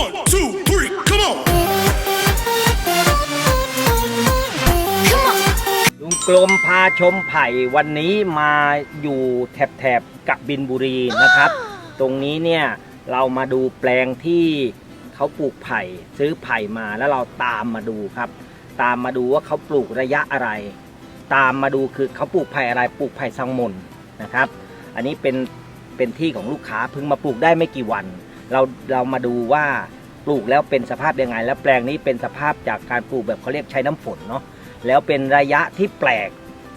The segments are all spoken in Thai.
One, two, three, come on. ลุงกลมพาชมไผ่วันนี้มาอยู่แถบแถบๆกับบินบุรีนะครับ ตรงนี้เนี่ยเรามาดูแปลงที่เขาปลูกไผ่ซื้อไผ่มาแล้วเราตามมาดูครับ ตามมาดูว่าเขาปลูกระยะอะไร ตามมาดูคือเขาปลูกไผ่อะไรปลูกไผ่สังมนนะครับ อันนี้เป็นเป็นที่ของลูกค้าเพิ่งมาปลูกได้ไม่กี่วัน เราเรามาดูว่าปลูกแล้วเป็นสภาพยังไง แล้วแปลงนี้เป็นสภาพจากการปลูกแบบเขาเรียกใช้น้ำฝนเนาะแล้วเป็นระยะที่แปลก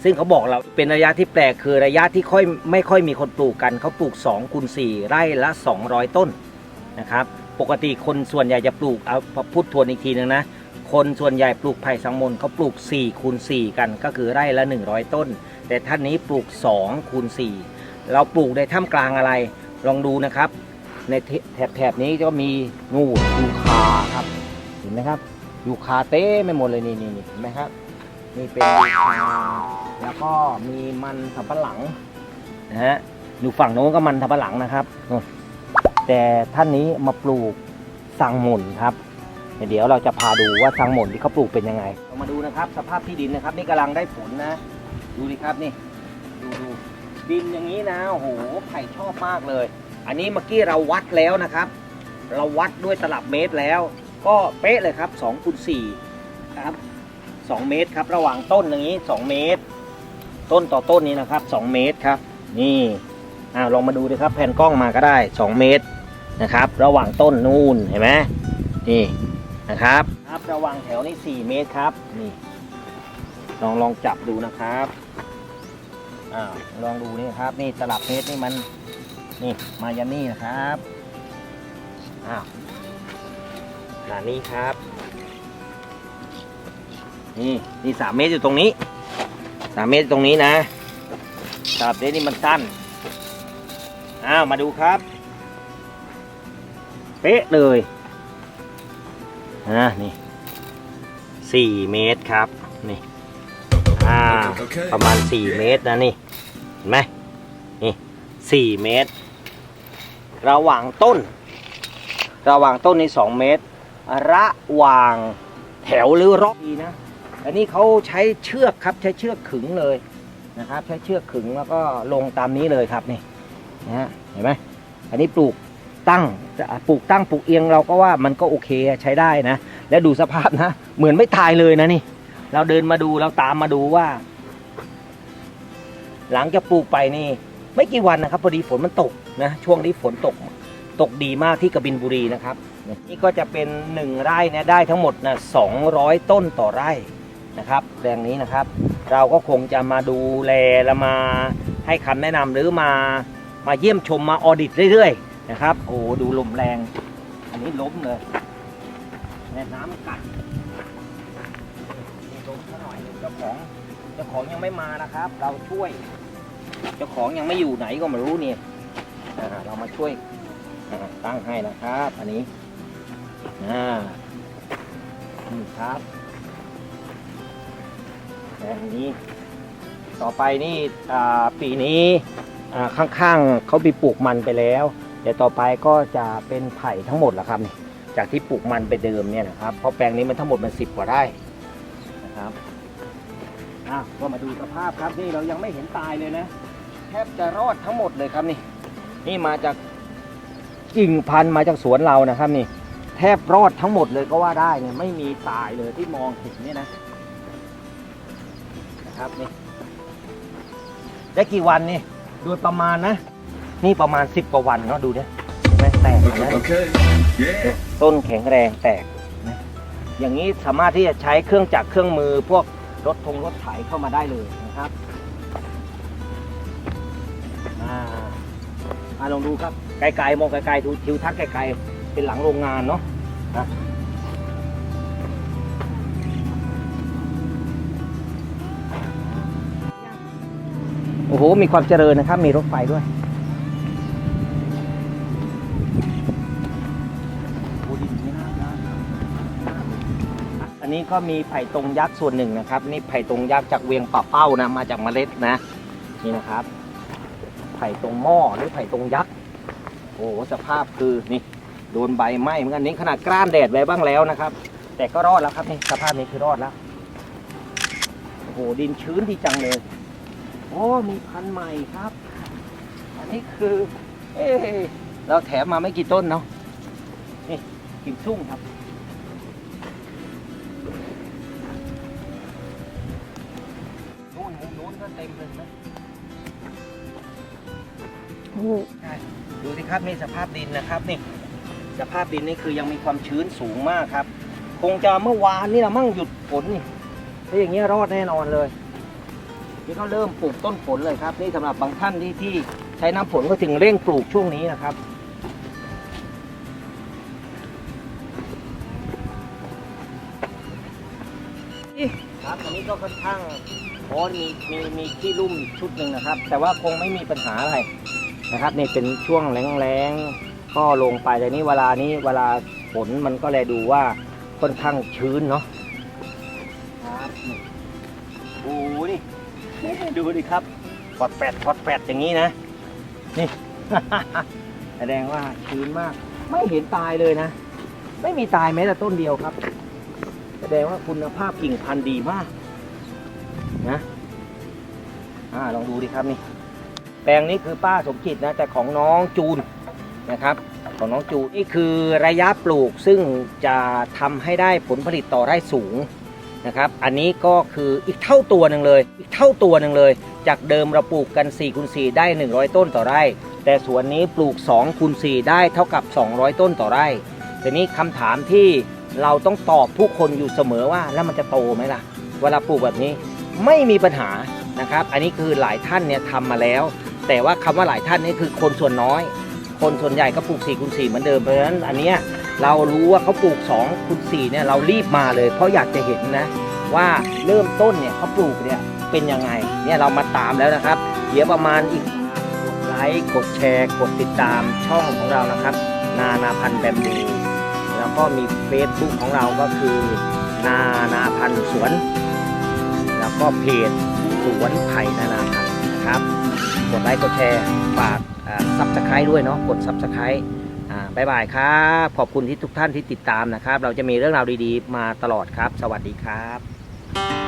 ซึ่งเขาบอกเราเป็นระยะที่แปลกคือระยะที่ค่อยไม่ค่อยมีคนปลูกกันเขาปลูก2คูณ4ไร่ละ 200 ต้นนะครับปกติคนส่วนใหญ่จะปลูกเอาพูดทวนอีกทีนึงนะคนส่วนใหญ่ปลูกไผ่สังมนเขาปลูก4คูณ4กันก็คือไร่ละ 100 ต้น แต่ท่านนี้ปลูก2คูณ4เราปลูกในท่ามกลางอะไร ลองดูนะครับ ในแถบแถบนี้ก็มีงูยูคาครับ เห็นไหมครับยูคาเต้ไม่หมดเลยนี่นี่เห็นไหมครับ นี่เป็นยูคาแล้วก็มีมันสับปะหลังนะฮะอยู่ฝั่งโน้นก็มันสับปะหลังนะครับนู่นแต่ท่านนี้มาปลูกสังหมุนครับเดี๋ยวเราจะพาดูว่าสังหมุนที่เขาปลูกเป็นยังไงเรามาดูนะครับ สภาพที่ดินนะครับ นี่กำลังได้ผลนะ ดูดิครับนี่ ดูดูดินอย่างนี้นะโอ้โหไผ่ชอบมากเลย อันนี้เมื่อกี้เราวัดแล้วนะครับ เราวัดด้วยตลับเมตรแล้ว ก็เป๊ะเลยครับ2คูณ4ครับ2เมตรครับระหว่างต้นอย่างนี้ 2 เมตร ต้นต่อต้นนี้นะครับ 2 เมตรครับ นี่อ่าลองมาดูดิครับแผ่นกล้องมาก็ได้ 2 เมตรนะครับ ระหว่างต้นนู่นเห็นไหมนี่นะครับครับระหว่างแถวนี่ 4 เมตรครับนี่ลองลองจับดูนะครับอ่าลองดูนี่ครับ นี่ตลับเมตรนี่มัน นี่มายันนี่นะครับอ้าวขนาดนี้ครับ นี่นี่สามเมตรอยู่ตรงนี้สามเมตรอยู่ตรงนี้นะสามเมตรนี่มันสั้นอ้าวมาดูครับเป๊ะเลยอ่านี่สี่เมตรครับนี่อ่า Okay. ประมาณ4เมตรนะนี่เห็นไหมนี่4เมตร ระหว่างต้น ระหว่างต้นนี่2เมตร ระหว่างแถวหรือรอบดีนะอันนี้เขาใช้เชือกครับใช้เชือกขึงเลยนะครับ ใช้เชือกขึงแล้วก็ลงตามนี้เลยครับนี่นะเห็นไหมอันนี้ปลูกตั้งปลูกตั้งปลูกเอียงเราก็ว่ามันก็โอเคใช้ได้นะ แล้วดูสภาพนะ เหมือนไม่ตายเลยนะนี่ เราเดินมาดูเราตามมาดูว่า หลังจากปลูกไปนี่ ไม่กี่วันนะครับพอดีฝนมันตกนะช่วงนี้ฝนตกตกดีมากที่กบินบุรีนะครับนี่ก็จะเป็นหนึ่งไร่เนี่ยได้ทั้งหมดนะสองร้อยต้นต่อไร่นะครับแปลงนี้นะครับ เราก็คงจะมาดูแลและมาให้คำแนะนำหรือมามาเยี่ยมชมมาออดิตเรื่อยๆนะครับโอ้ดูลมแรง อันนี้ล้มเลยแม่น้ำกัดนี่ล้มซะหน่อยเจ้าของเจ้าของยังไม่มานะครับ เราช่วย เจ้าของยังไม่อยู่ไหนก็ไม่รู้เนี่ยเรามาช่วยตั้งให้นะครับ อันนี้นี่ครับแบบนี้ต่อไปนี่ปีนี้ข้างๆเขามีปลูกมันไปแล้วเดี๋ยวต่อไปก็จะเป็นไผ่ทั้งหมดแล้วครับนี่จากที่ปลูกมันไปเดิมเนี่ยนะครับเพราะแปลงนี้มันทั้งหมดมันสิบกว่าไร่นะครับ อะก็มาดูสภาพครับนี่เรายังไม่เห็นตายเลยนะ แทบจะรอดทั้งหมดเลยครับนี่ นี่มาจากกิ่งพันธุ์มาจากสวนเรานะครับนี่ แทบรอดทั้งหมดเลยก็ว่าได้เนี่ยไม่มีตายเลยที่มองเห็นเนี่ยนะนะครับนี่ได้กี่วันนี่โดยประมาณนะ นี่ประมาณสิบกว่าวันเนาะดูเนี่ยเห็นไหมแตกนะ Okay. Yeah. ต้นแข็งแรงแตกนะอย่างนี้สามารถที่จะใช้เครื่องจักรเครื่องมือพวก รถทงรถไถเข้ามาได้เลยนะครับอ่ามาลองดูครับไกลๆมองไกลๆดูทิวทัศน์ไกลๆเป็นหลังโรงงานเนาะนะโอ้โห มีความเจริญนะครับ มีรถไฟด้วย อันนี้ก็มีไผ่ตรงยักษ์ส่วนหนึ่งนะครับ นี่ไผ่ตรงยักษ์จากเวียงป่าเป้านะมาจากเมล็ดนะ นี่นะครับ ไผ่ตรงหม้อหรือไผ่ตรงยักษ์โอ้สภาพคือนี่โดนใบไหม้เหมือนกันนี่ขนาดกล้านแดดไว้บ้างแล้วนะครับ แต่ก็รอดแล้วครับนี่สภาพนี้คือรอดแล้วโอ้โหดินชื้นดีจังเลยโอ้มีพันธุ์ใหม่ครับ อันนี้คือ เอ๊ะเราแถมมาไม่กี่ต้นเนาะนี่กิมซุ่งครับ ก็เต็มเลยนะโอ้โหดูสิครับนี่สภาพดินนะครับนี่ สภาพดินนี่คือยังมีความชื้นสูงมากครับ คงจะเมื่อวานนี่ละมั่งหยุดฝนนี่ถ้าอย่างเงี้ยรอดแน่นอนเลย นี่ก็เริ่มปลูกต้นฝนเลยครับ นี่สำหรับบางท่านที่ที่ใช้น้ำฝนก็ถึงเร่งปลูกช่วงนี้นะครับ ครับอันนี้ก็ค่อนข้างโอ้มีมีมีที่ลุ่มอีกชุดหนึ่งนะครับ แต่ว่าคงไม่มีปัญหาอะไรนะครับนี่เป็นช่วงแรงๆก็ลงไปแต่นี้เวลานี้เวลาฝนมันก็เลยดูว่าค่อนข้างชื้นเนาะครับนี่โอ้โหนี่ดูดิครับพอดแปดพอดแปดอย่างนี้นะนี่แสดงว่าชื้นมาก ไม่เห็นตายเลยนะ ไม่มีตายแม้แต่ต้นเดียวครับ แสดงว่าคุณภาพกิ่งพันธุ์ดีมากนะอ่าลองดูดิครับนี่ แปลงนี้คือป้าสมจิตนะแต่ของน้องจูนนะครับ ของน้องจูนนี่คือระยะปลูกซึ่งจะทำให้ได้ผลผลิตต่อไร่สูงนะครับ อันนี้ก็คืออีกเท่าตัวหนึ่งเลย อีกเท่าตัวหนึ่งเลย จากเดิมเราปลูกกัน4คูณ4ได้ 100 ต้นต่อไร่ แต่สวนนี้ปลูก2คูณ4ได้เท่ากับ 200 ต้นต่อไร่ทีนี้คำถามที่ เราต้องตอบผู้คนอยู่เสมอว่าแล้วมันจะโตไหมล่ะ เวลาปลูกแบบนี้ไม่มีปัญหานะครับ อันนี้คือหลายท่านเนี่ยทำมาแล้ว แต่ว่าคำว่าหลายท่านนี่คือคนส่วนน้อย คนส่วนใหญ่ก็ปลูก4คูณ4เหมือนเดิมเพราะฉะนั้นอันเนี้ยเรารู้ว่าเขาปลูก2คูณ4เนี่ยเรารีบมาเลย เพราะอยากจะเห็นนะว่าเริ่มต้นเนี่ยเขาปลูกเนี่ยเป็นยังไงเนี่ยเรามาตามแล้วนะครับ เดี๋ยวประมาณอีกกดไลค์กดแชร์ กดติดตามช่องของเรานะครับ นานาพันธุ์แบมบู ก็มีเฟซบุ๊กของเราก็คือนานาพันธุ์สวน แล้วก็เพจสวนไผ่นานาพันธุ์นะครับ กดไลค์กดแชร์ฝากซับสไครต์ด้วยเนาะกดซับสไครต์อ่าบายบายครับ ขอบคุณที่ทุกท่านที่ติดตามนะครับ เราจะมีเรื่องราวดีๆ มาตลอดครับ สวัสดีครับ